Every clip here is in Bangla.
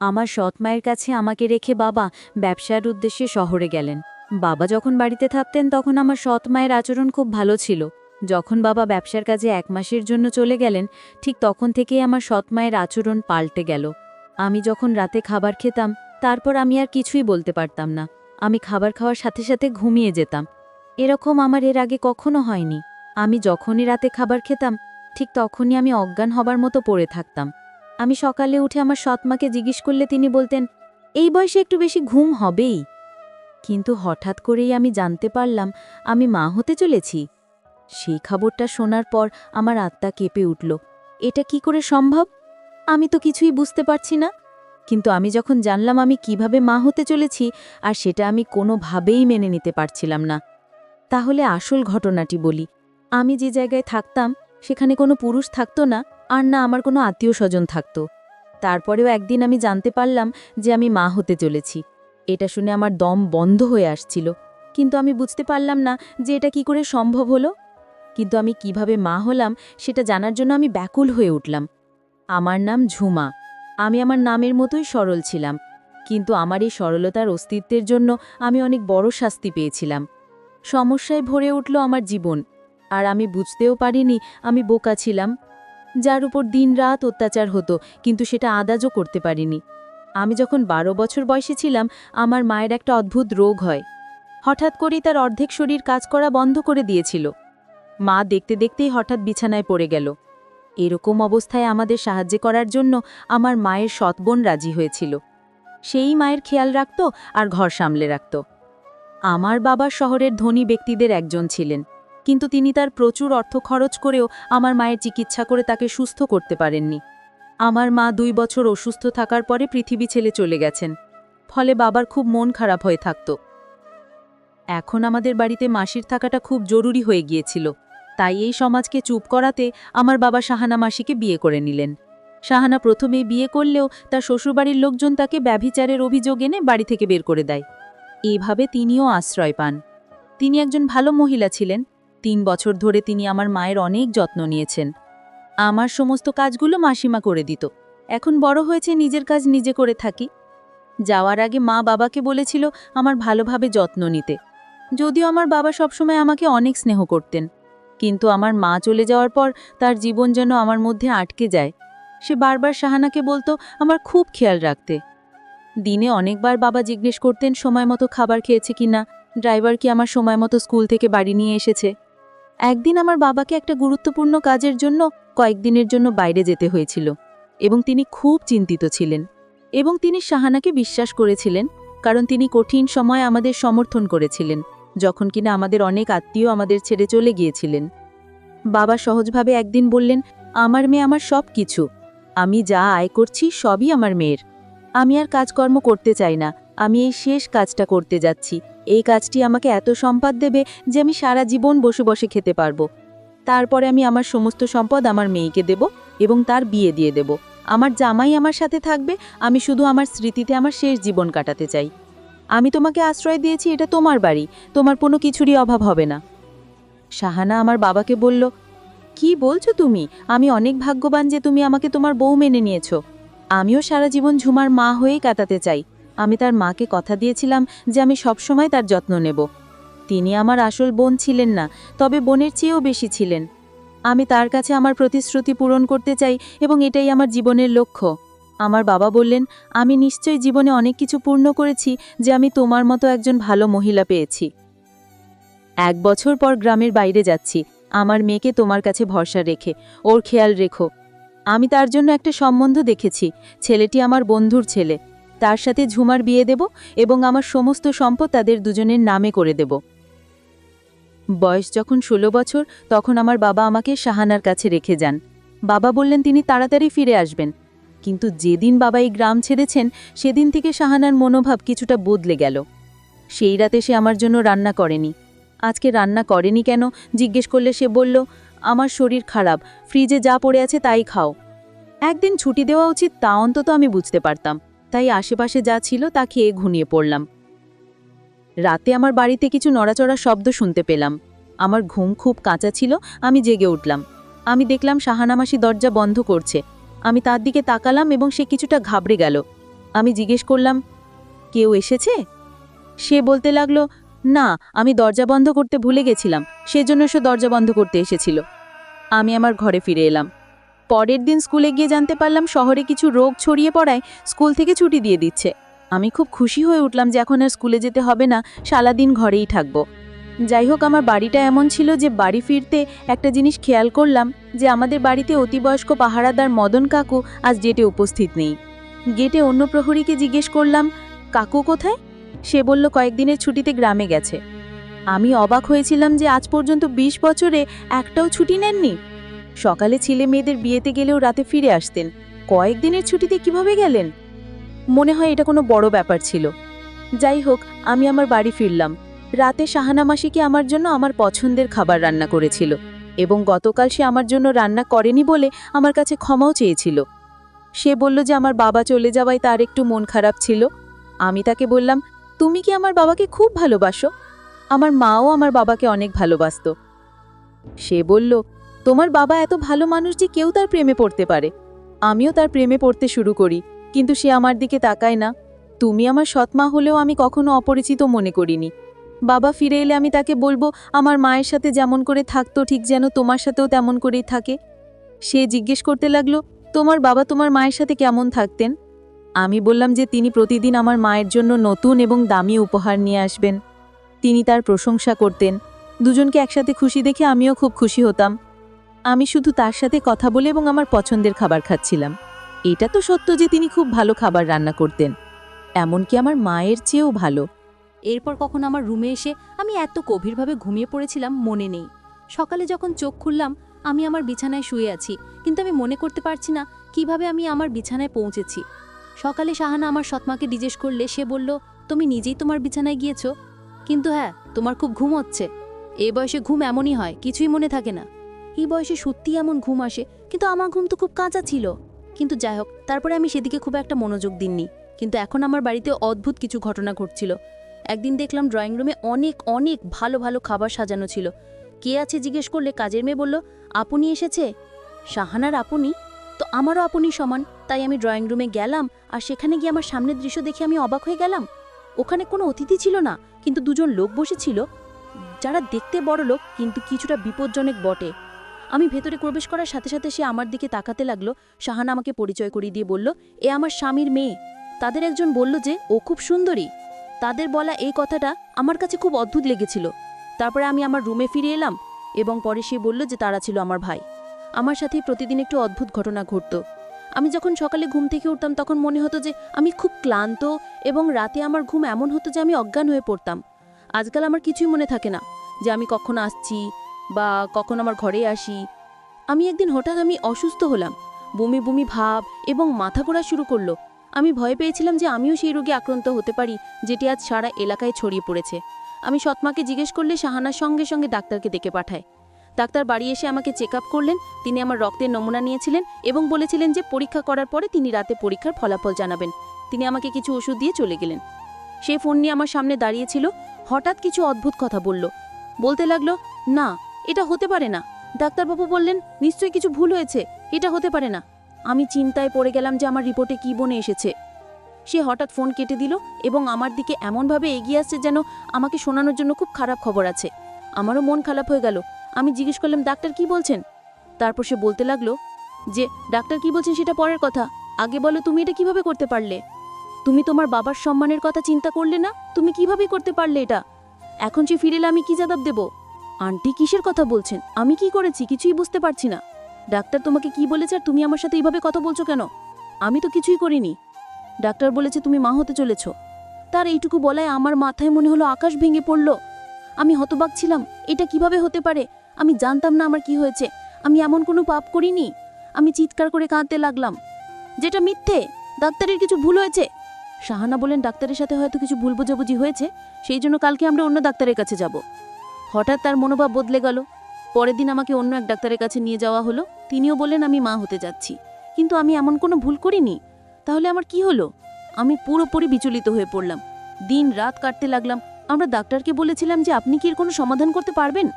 আমার সৎ মায়ের কাছে আমাকে রেখে বাবা ব্যবসার উদ্দেশ্যে শহরে গেলেন। বাবা যখন বাড়িতে থাকতেন তখন আমার সৎ মায়ের আচরণ খুব ভালো ছিল। যখন বাবা ব্যবসার কাজে এক মাসের জন্য চলে গেলেন, ঠিক তখন থেকেই আমার সৎ মায়ের আচরণ পাল্টে গেল। আমি যখন রাতে খাবার খেতাম, তারপর আমি আর কিছুই বলতে পারতাম না। আমি খাবার খাওয়ার সাথে সাথে ঘুমিয়ে যেতাম। এরকম আমার এর আগে কখনো হয়নি। আমি যখনই রাতে খাবার খেতাম, ঠিক তখনই আমি অজ্ঞান হবার মতো পড়ে থাকতাম। আমি সকালে উঠে আমার সৎমাকে জিজ্ঞেস করলে তিনি বলতেন, এই বয়সে একটু বেশি ঘুম হবেই। কিন্তু হঠাৎ করেই আমি জানতে পারলাম আমি মা হতে চলেছি। সেই খবরটা শোনার পর আমার আত্মা কেঁপে উঠল, এটা কি করে সম্ভব? আমি তো কিছুই বুঝতে পারছি না। কিন্তু আমি যখন জানলাম আমি কীভাবে মা হতে চলেছি, আর সেটা আমি কোনোভাবেই মেনে নিতে পারছিলাম না। তাহলে আসল ঘটনাটি বলি। আমি যে জায়গায় থাকতাম, সেখানে কোনো পুরুষ থাকতো না। আর না, আমার কোনো আত্মীয় স্বজন থাকতো। তারপরেও একদিন আমি জানতে পারলাম যে আমি মা হতে চলেছি। এটা শুনে আমার দম বন্ধ হয়ে আসছিল। কিন্তু আমি বুঝতে পারলাম না যে এটা কি করে সম্ভব হলো। কিন্তু আমি কীভাবে মা হলাম সেটা জানার জন্য আমি ব্যাকুল হয়ে উঠলাম। আমার নাম ঝুমা। আমি আমার নামের মতোই সরল ছিলাম। কিন্তু আমার এই সরলতার অস্তিত্বের জন্য আমি অনেক বড় শাস্তি পেয়েছিলাম। সমস্যায় ভরে উঠল আমার জীবন। আর আমি বুঝতেও পারিনি আমি বোকা ছিলাম। যার উপর দিনরাত অত্যাচার হতো, কিন্তু সেটা আদাজও করতে পারিনি। আমি যখন বারো বছর বয়সে ছিলাম, আমার মায়ের একটা অদ্ভুত রোগ হয়। হঠাৎ করেই তার অর্ধেক শরীর কাজ করা বন্ধ করে দিয়েছিল। মা দেখতে দেখতেই হঠাৎ বিছানায় পড়ে গেল। এরকম অবস্থায় আমাদের সাহায্য করার জন্য আমার মায়ের সৎবোন রাজি হয়েছিল। সেই মায়ের খেয়াল রাখত আর ঘর সামলে রাখত। আমার বাবা শহরের ধনী ব্যক্তিদের একজন ছিলেন। কিন্তু তিনি তার প্রচুর অর্থ খরচ করেও আমার মায়ের চিকিৎসা করে তাকে সুস্থ করতে পারেননি। আমার মা দুই বছর অসুস্থ থাকার পরে পৃথিবী ছেলে চলে গেছেন। ফলে বাবার খুব মন খারাপ হয়ে থাকত। এখন আমাদের বাড়িতে মাসির থাকাটা খুব জরুরি হয়ে গিয়েছিল। তাই এই সমাজকে চুপ করাতে আমার বাবা শাহানা মাসিকে বিয়ে করে নিলেন। শাহানা প্রথমেই বিয়ে করলেও তার শ্বশুরবাড়ির লোকজন তাকে ব্যভিচারের অভিযোগ এনে বাড়ি থেকে বের করে দেয়। এইভাবে তিনিও আশ্রয় পান। তিনি একজন ভালো মহিলা ছিলেন। তিন বছর ধরে তিনি আমার মায়ের অনেক যত্ন নিয়েছেন। আমার সমস্ত কাজগুলো মাসিমা করে দিত। এখন বড় হয়েছে, নিজের কাজ নিজে করে থাকি। যাওয়ার আগে মা বাবাকে বলেছিল আমার ভালোভাবে যত্ন নিতে। যদিও আমার বাবা সবসময় আমাকে অনেক স্নেহ করতেন। কিন্তু আমার মা চলে যাওয়ার পর তার জীবন যেন আমার মধ্যে আটকে যায়। সে বারবার শাহানাকে বলতো, আমার খুব খেয়াল রাখতে। দিনে অনেকবার বাবা জিজ্ঞেস করতেন, সময় মতো খাবার খেয়েছে কিনা? ড্রাইভার কি আমার সময় মতো স্কুল থেকে বাড়ি নিয়ে এসেছে? একদিন আমার বাবাকে একটা গুরুত্বপূর্ণ কাজের জন্য কয়েকদিনের জন্য বাইরে যেতে হয়েছিল এবং তিনি খুব চিন্তিত ছিলেন এবং তিনি শাহানাকে বিশ্বাস করেছিলেন, কারণ তিনি কঠিন সময় আমাদের সমর্থন করেছিলেন, যখন কিনা আমাদের অনেক আত্মীয় আমাদের ছেড়ে চলে গিয়েছিলেন। বাবা সহজভাবে একদিন বললেন, আমার মেয়ে আমার সব কিছু। আমি যা আয় করছি সবই আমার মেয়ের। আমি আর কাজকর্ম করতে চাই না। আমি এই শেষ কাজটা করতে যাচ্ছি। এই কাজটি আমাকে এত সম্পদ দেবে যে আমি সারা জীবন বসে বসে খেতে পারব। তারপরে আমি আমার সমস্ত সম্পদ আমার মেয়েকে দেব এবং তার বিয়ে দিয়ে দেব। আমার জামাই আমার সাথে থাকবে, আমি শুধু আমার স্মৃতিতে আমার শেষ জীবন কাটাতে চাই। আমি তোমাকে আশ্রয় দিয়েছি, এটা তোমার বাড়ি, তোমার কোনো কিছুরই অভাব হবে না। শাহানা আমার বাবাকে বলল, কি বলছো তুমি? আমি অনেক ভাগ্যবান যে তুমি আমাকে তোমার বউ মেনে নিয়েছো। আমিও সারা জীবন ঝুমার মা হয়েই কাটাতে চাই। আমি তার মাকে কথা দিয়েছিলাম যে আমি সবসময় তার যত্ন নেব। তিনি আমার আসল বোন ছিলেন না, তবে বোনের চেয়েও বেশি ছিলেন। আমি তার কাছে আমার প্রতিশ্রুতি পূরণ করতে চাই এবং এটাই আমার জীবনের লক্ষ্য। আমার বাবা বললেন, আমি নিশ্চয়ই জীবনে অনেক কিছু পূর্ণ করেছি যে আমি তোমার মতো একজন ভালো মহিলা পেয়েছি। এক বছর পর গ্রামের বাইরে যাচ্ছি। আমার মেয়েকে তোমার কাছে ভরসা রেখে। ওর খেয়াল রেখো। আমি তার জন্য একটা সম্বন্ধ দেখেছি। ছেলেটি আমার বন্ধুর ছেলে। তার সাথে ঝুমার বিয়ে দেব এবং আমার সমস্ত সম্পদ তাদের দুজনের নামে করে দেব। বয়স যখন ষোলো বছর, তখন আমার বাবা আমাকে শাহানার কাছে রেখে যান। বাবা বললেন, তিনি তাড়াতাড়ি ফিরে আসবেন। কিন্তু যেদিন বাবা এই গ্রাম ছেড়েছেন, সেদিন থেকে শাহানার মনোভাব কিছুটা বদলে গেল। সেই রাতে সে আমার জন্য রান্না করেনি। আজকে রান্না করেনি কেন? জিজ্ঞেস করলে সে বলল, আমার শরীর খারাপ, ফ্রিজে যা পড়ে আছে তাই খাও। একদিন ছুটি দেওয়া উচিত তা অন্তত আমি বুঝতে পারতাম। তাই আশেপাশে যা ছিল তা খেয়ে ঘুমিয়ে পড়লাম। রাতে আমার বাড়িতে কিছু নড়াচড়া শব্দ শুনতে পেলাম। আমার ঘুম খুব কাঁচা ছিল, আমি জেগে উঠলাম। আমি দেখলাম শাহানামাসি দরজা বন্ধ করছে। আমি তার দিকে তাকালাম এবং সে কিছুটা ঘাবড়ে গেল। আমি জিজ্ঞেস করলাম, কেউ এসেছে? সে বলতে লাগল, না, আমি দরজা বন্ধ করতে ভুলে গেছিলাম। সেজন্য সে দরজা বন্ধ করতে এসেছিল। আমি আমার ঘরে ফিরে এলাম। পরের দিন স্কুলে গিয়ে জানতে পারলাম শহরে কিছু রোগ ছড়িয়ে পড়ায় স্কুল থেকে ছুটি দিয়ে দিচ্ছে। আমি খুব খুশি হয়ে উঠলাম যে এখন আর স্কুলে যেতে হবে না, সারাদিন ঘরেই থাকব। যাই হোক, আমার বাড়িটা এমন ছিল যে বাড়ি ফিরতে একটা জিনিস খেয়াল করলাম যে আমাদের বাড়িতে অতিবয়স্ক পাহারাদার মদন কাকু আজ গেটে উপস্থিত নেই। গেটে অন্য প্রহরীকে জিজ্ঞেস করলাম, কাকু কোথায়? সে বলল, কয়েকদিনের ছুটিতে গ্রামে গেছে। আমি অবাক হয়েছিলাম যে আজ পর্যন্ত ২০ বছরে একটাও ছুটি নেননি। সকালে ছেলে মেয়েদের বিয়েতে গেলেও রাতে ফিরে আসতেন। কয়েকদিনের ছুটিতে কীভাবে গেলেন? মনে হয় এটা কোনো বড় ব্যাপার ছিল। যাই হোক, আমি আমার বাড়ি ফিরলাম। রাতে শাহানা মাসিকে আমার জন্য আমার পছন্দের খাবার রান্না করেছিল এবং গতকাল সে আমার জন্য রান্না করেনি বলে আমার কাছে ক্ষমাও চেয়েছিল। সে বলল যে আমার বাবা চলে যাওয়ায় তার একটু মন খারাপ ছিল। আমি তাকে বললাম, তুমি কি আমার বাবাকে খুব ভালোবাসো? আমার মাও আমার বাবাকে অনেক ভালোবাসতো। সে বলল তোমার বাবা এত ভালো মানুষ যে কেউ তার প্রেমে পড়তে পারে। আমিও তার প্রেমে পড়তে শুরু করি, কিন্তু সে আমার দিকে তাকায় না। তুমি আমার সৎমা হলেও আমি কখনো অপরিচিত মনে করিনি। বাবা ফিরে এলে আমি তাকে বলব, আমার মায়ের সাথে যেমন করে থাকতো, ঠিক যেন তোমার সাথেও তেমন করেই থাকে। সে জিজ্ঞেস করতে লাগল, তোমার বাবা তোমার মায়ের সাথে কেমন থাকতেন? আমি বললাম যে, তিনি প্রতিদিন আমার মায়ের জন্য নতুন এবং দামি উপহার নিয়ে আসবেন। তিনি তার প্রশংসা করতেন। দুজনকে একসাথে খুশি দেখে আমিও খুব খুশি হতাম। আমি শুধু তার সাথে কথা বলে এবং আমার পছন্দের খাবার খাচ্ছিলাম। এটা তো সত্য যে তিনি খুব ভালো খাবার রান্না করতেন। এমনকি আমার মায়ের চেয়েও ভালো। এরপর কখন আমার রুমে এসে আমি এত গভীরভাবে ঘুমিয়ে পড়েছিলাম মনে নেই। সকালে যখন চোখ খুললাম, আমি আমার বিছানায় শুয়ে আছি, কিন্তু আমি মনে করতে পারছি না কীভাবে আমি আমার বিছানায় পৌঁছেছি। সকালে শাহানা আমার সৎমাকে জিজ্ঞেস করলে সে বলল, তুমি নিজেই তোমার বিছানায় গিয়েছো? কিন্তু হ্যাঁ তোমার খুব ঘুম হচ্ছে। এ বয়সে ঘুম এমনই হয়, কিছুই মনে থাকে না। এই বয়সে সত্যি এমন ঘুম আসে, কিন্তু আমার ঘুম তো খুব কাঁচা ছিল। কিন্তু যাই হোক তারপরে আমি সেদিকে খুব একটা মনোযোগ দিননি কিন্তু এখন আমার বাড়িতে অদ্ভুত কিছু ঘটনা ঘটছিল। একদিন দেখলাম ড্রয়িং রুমে অনেক অনেক ভালো ভালো খাবার সাজানো ছিল। কে আছে জিজ্ঞেস করলে কাজের মেয়ে বলল, আপনি এসেছে? শাহানার আপনি? তো আমারও আপনি সমান, তাই আমি ড্রয়িং রুমে গেলাম, আর সেখানে গিয়ে আমার সামনের দৃশ্য দেখে আমি অবাক হয়ে গেলাম। ওখানে কোনো অতিথি ছিল না, কিন্তু দুজন লোক বসেছিল। যারা দেখতে বড় লোক কিন্তু কিছুটা বিপজ্জনক বটে। আমি ভেতরে প্রবেশ করার সাথে সাথে সে আমার দিকে তাকাতে লাগল। শাহানা আমাকে পরিচয় করিয়ে দিয়ে বলল, এ আমার স্বামীর মেয়ে। তাদের একজন বলল যে, ও খুব সুন্দরী। তাদের বলা এই কথাটা আমার কাছে খুব অদ্ভুত লেগেছিল। তারপরে আমি আমার রুমে ফিরে এলাম এবং পরে সে বলল যে, তারা ছিল আমার ভাই। আমার সাথে প্রতিদিন একটু অদ্ভুত ঘটনা ঘটত। আমি যখন সকালে ঘুম থেকে উঠতাম, তখন মনে হতো যে, আমি খুব ক্লান্ত এবং রাতে আমার ঘুম এমন হতো যে, আমি অজ্ঞান হয়ে পড়তাম। আজকাল আমার কিছুই মনে থাকে না যে, আমি কখন আসছি বা কখন আমার ঘরে আসি, আমি একদিন হঠাৎ আমি অসুস্থ হলাম। বমি বমি ভাব এবং মাথা ঘোরা শুরু করল। আমি ভয় পেয়েছিলাম যে আমিও সেই রোগে আক্রান্ত হতে পারি, যেটি আজ সারা এলাকায় ছড়িয়ে পড়েছে। আমি সৎমাকে জিজ্ঞেস করলে শাহানার সঙ্গে সঙ্গে ডাক্তারকে ডেকে পাঠায়। ডাক্তার বাড়ি এসে আমাকে চেক করলেন, তিনি আমার রক্তের নমুনা নিয়েছিলেন এবং বলেছিলেন যে পরীক্ষা করার পরে তিনি রাতে পরীক্ষার ফলাফল জানাবেন। তিনি আমাকে কিছু ওষুধ দিয়ে চলে গেলেন। সে ফোন নিয়ে আমার সামনে দাঁড়িয়েছিল হঠাৎ কিছু অদ্ভুত কথা বলল। বলতে লাগল, না এটা হতে পারে না। ডাক্তারবাবু বললেন, নিশ্চয়ই কিছু ভুল হয়েছে। এটা হতে পারে না। আমি চিন্তায় পড়ে গেলাম যে আমার রিপোর্টে কী বনে এসেছে। সে হঠাৎ ফোন কেটে দিল এবং আমার দিকে এমনভাবে এগিয়ে আসছে যেন আমাকে শোনানোর জন্য খুব খারাপ খবর আছে। আমারও মন খারাপ হয়ে গেল। আমি জিজ্ঞেস করলাম, ডাক্তার কি বলছেন? তারপর সে বলতে লাগল যে, ডাক্তার কি বলছেন সেটা পরের কথা। আগে বলো, তুমি এটা কীভাবে করতে পারলে? তুমি তোমার বাবার সম্মানের কথা চিন্তা করলে না? তুমি কীভাবে করতে পারলে এটা? এখন সে ফিরেলে আমি কি জবাব দেব? আন্টি কিসের কথা বলছেন? আমি কি করেছি? কিছুই বুঝতে পারছি না। ডাক্তার তোমাকে কি বলেছে আর তুমি আমার সাথে এইভাবে কথা বলছো কেন? আমি তো কিছুই করিনি। ডাক্তার বলেছে তুমি মা হতে চলেছ। তার এইটুকু বলায় আমার মাথায় মনে হলো আকাশ ভেঙে পড়ল। আমি হতবাক ছিলাম। এটা কীভাবে হতে পারে? আমি জানতাম না আমার কি হয়েছে। আমি এমন কোনো পাপ করিনি। আমি চিৎকার করে কাঁদতে লাগলাম। যেটা মিথ্যে? ডাক্তারের কিছু ভুল হয়েছে? শাহানা বলেন ডাক্তারের সাথে হয়তো কিছু ভুল বোঝাবুঝি হয়েছে। সেই জন্য কালকে আমরা অন্য ডাক্তারের কাছে যাব। হঠাৎ তার মনোভাব বদলে গেল। পরের দিন আমাকে অন্য এক ডাক্তারের কাছে নিয়ে যাওয়া হলো। তিনিও বললেন, আমি মা হতে যাচ্ছি। কিন্তু আমি এমন কোনো ভুল করিনি। তাহলে আমার কি হলো? আমি পুরোপুরি বিচলিত হয়ে পড়লাম। দিন রাত কাটতে লাগলাম। আমরা ডাক্তারকে বলেছিলাম যে, আপনি কি এর কোনো সমাধান করতে পারবেন?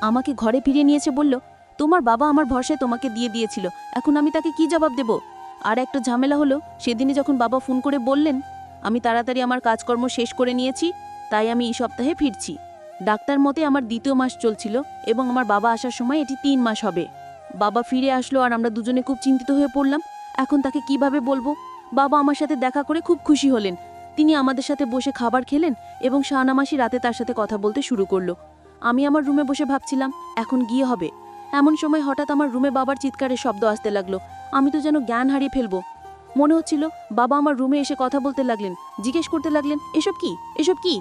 আমাকে ঘরে ফিরিয়ে নিয়েছে, বলল, তোমার বাবা আমার ভরসায় তোমাকে দিয়ে দিয়েছিল। এখন আমি তাকে কি জবাব দেব? আর একটা ঝামেলা হলো, সেদিনই যখন বাবা ফোন করে বললেন, আমি তাড়াতাড়ি আমার কাজকর্ম শেষ করে নিয়েছি, তাই আমি এই সপ্তাহে ফিরছি। ডাক্তার মতে আমার দ্বিতীয় মাস চলছিল এবং আমার বাবা আসার সময় এটি তিন মাস হবে। বাবা ফিরে আসলো আর আমরা দুজনে খুব চিন্তিত হয়ে পড়লাম। এখন তাকে কীভাবে বলব? বাবা আমার সাথে দেখা করে খুব খুশি হলেন। তিনি আমাদের সাথে বসে খাবার খেলেন এবং শাহনামাসি রাতে তার সাথে কথা বলতে শুরু করল। আমি আমার রুমে বসে ভাবছিলাম, এখন গিয়ে হবে? এমন সময় হঠাৎ আমার রুমে বাবার চিৎকারের শব্দ আসতে লাগল। আমি তো যেন জ্ঞান হারিয়ে ফেলব। মনে হচ্ছিল, বাবা আমার রুমে এসে কথা বলতে লাগলেন, জিজ্ঞেস করতে লাগলেন, এসব কি? এসব কি?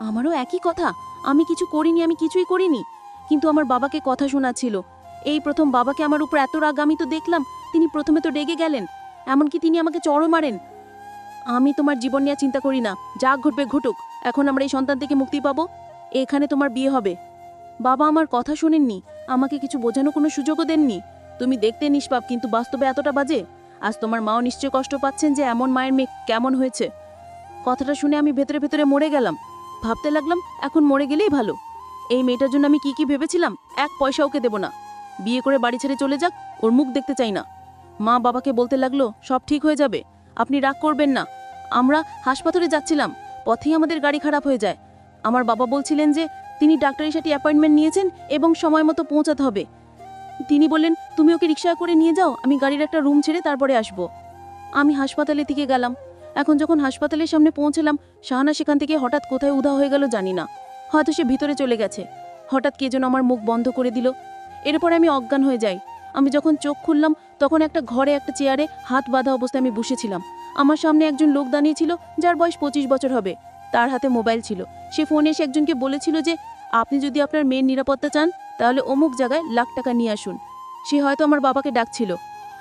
আমারও একই কথা। আমি কিছু করিনি, আমি কিছুই করিনি। কিন্তু আমার বাবাকে কথা শোনাচ্ছিল। এই প্রথম বাবাকে আমার উপর এত রাগ, আমি তো দেখলাম তিনি প্রথমে তো রেগে গেলেন, এমনকি তিনি আমাকে চড়ও মারেন। আমি তোমার জীবন নিয়ে চিন্তা করি না, যা ঘটবে ঘটুক, এখন আমরা এই সন্তান থেকে মুক্তি পাবো, এখানে তোমার বিয়ে হবে। বাবা আমার কথা শোনেননি, আমাকে কিছু বোঝানো কোনো সুযোগও দেননি। তুমি দেখতে নিষ্পাপ, কিন্তু বাস্তবে এতটা বাজে, আজ তোমার মাও নিশ্চয় কষ্ট পাচ্ছেন যে এমন মায়ের মেয়ে কেমন হয়েছে। কথাটা শুনে আমি ভেতরে ভেতরে মরে গেলাম। ভাবতে লাগলাম এখন মরে গেলেই ভালো। এই মেয়েটার জন্য আমি কি কি ভেবেছিলাম, এক পয়সা ওকে দেব না। বিয়ে করে বাড়ি ছেড়ে চলে যাক, ওর মুখ দেখতে চাই না। মা বাবাকে বলতে লাগল, সব ঠিক হয়ে যাবে, আপনি রাগ করবেন না। আমরা হাসপাতালে যাচ্ছিলাম, পথেই আমাদের গাড়ি খারাপ হয়ে যায়। আমার বাবা বলছিলেন যে, তিনি ডাক্তারের সাথে অ্যাপয়েন্টমেন্ট নিয়েছেন এবং সময় মতো পৌঁছাতে হবে। তিনি বললেন, তুমি ওকে রিক্সা করে নিয়ে যাও, আমি গাড়ির একটা রুম ছেড়ে তারপরে আসব। আমি হাসপাতালে থেকে গেলাম। এখন যখন হাসপাতালের সামনে পৌঁছলাম, শাহানা সেখান থেকে হঠাৎ কোথায় উধা হয়ে গেল জানি না। হয়তো সে ভিতরে চলে গেছে। হঠাৎ কে যেন আমার মুখ বন্ধ করে দিল। এরপরে আমি অজ্ঞান হয়ে যাই। আমি যখন চোখ খুললাম, তখন একটা ঘরে একটা চেয়ারে হাত বাঁধা অবস্থায় আমি বসেছিলাম। আমার সামনে একজন লোক দাঁড়িয়েছিল যার বয়স পঁচিশ বছর হবে। তার হাতে মোবাইল ছিল। সে ফোনে এসে একজনকে বলেছিল যে, আপনি যদি আপনার মেয়ের নিরাপত্তা চান, তাহলে অমুক জায়গায় লাখ টাকা নিয়ে আসুন। সে হয়তো আমার বাবাকে ডাকছিল।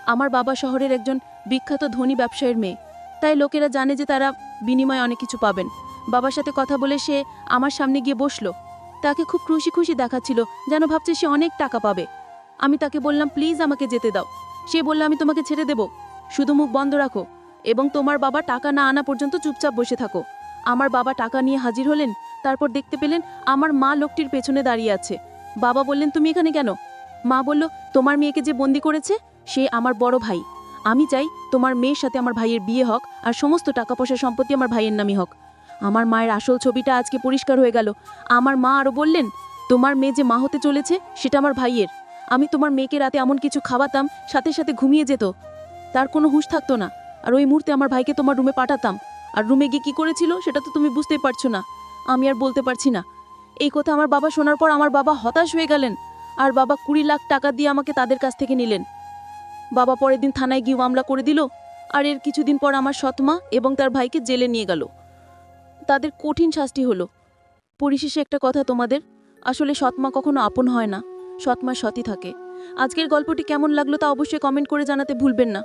আমার বাবা শহরের একজন বিখ্যাত ধনী ব্যবসায়ীর মেয়ে। তাই লোকেরা জানে যে তারা বিনিময়ে অনেক কিছু পাবেন। বাবার সাথে কথা বলে সে আমার সামনে গিয়ে বসল। তাকে খুব খুশি খুশি দেখাচ্ছিল, যেন ভাবছে সে অনেক টাকা পাবে। আমি তাকে বললাম, প্লিজ আমাকে যেতে দাও। সে বলল, আমি তোমাকে ছেড়ে দেব। শুধু মুখ বন্ধ রাখো এবং তোমার বাবা টাকা না আনা পর্যন্ত চুপচাপ বসে থাকো। আমার বাবা টাকা নিয়ে হাজির হলেন, তারপর দেখতে পেলেন আমার মা লোকটির পেছনে দাঁড়িয়ে আছে। বাবা বললেন, তুমি এখানে কেন? মা বলল, তোমার মেয়েকে যে বন্দি করেছে, সে আমার বড় ভাই। আমি চাই তোমার মেয়ের সাথে আমার ভাইয়ের বিয়ে হোক আর সমস্ত টাকা পয়সা সম্পত্তি আমার ভাইয়ের নামই হোক। আমার মায়ের আসল ছবিটা আজকে পরিষ্কার হয়ে গেল। আমার মা আরও বললেন, তোমার মেয়ে যে মা হতে চলেছে, সেটা আমার ভাইয়ের। আমি তোমার মেয়েকে রাতে এমন কিছু খাওয়াতাম, সাথে সাথে ঘুমিয়ে যেত। তার কোনো হুঁশ থাকতো না। আর ওই মুহূর্তে আমার ভাইকে তোমার রুমে পাঠাতাম। আর রুমে গিয়ে কী করেছিল, সেটা তো তুমি বুঝতেই পারছ না। আমি আর বলতে পারছি না। এই কথা আমার বাবা শোনার পর আমার বাবা হতাশ হয়ে গেলেন। আর বাবা কুড়ি লাখ টাকা দিয়ে আমাকে তাদের কাছ থেকে নিলেন। বাবা পরের দিন থানায় গিয়ে মামলা করে দিল, আর এর কিছুদিন পর আমার সৎমা এবং তার ভাইকে জেলে নিয়ে গেল। তাদের কঠিন শাস্তি হলো। পরিশেষে একটা কথা তোমাদের, আসলে সৎমা কখনো আপন হয় না সৎমা সতী থাকে। আজকের গল্পটি কেমন লাগল তা অবশ্যই কমেন্ট করে জানাতে ভুলবেন না।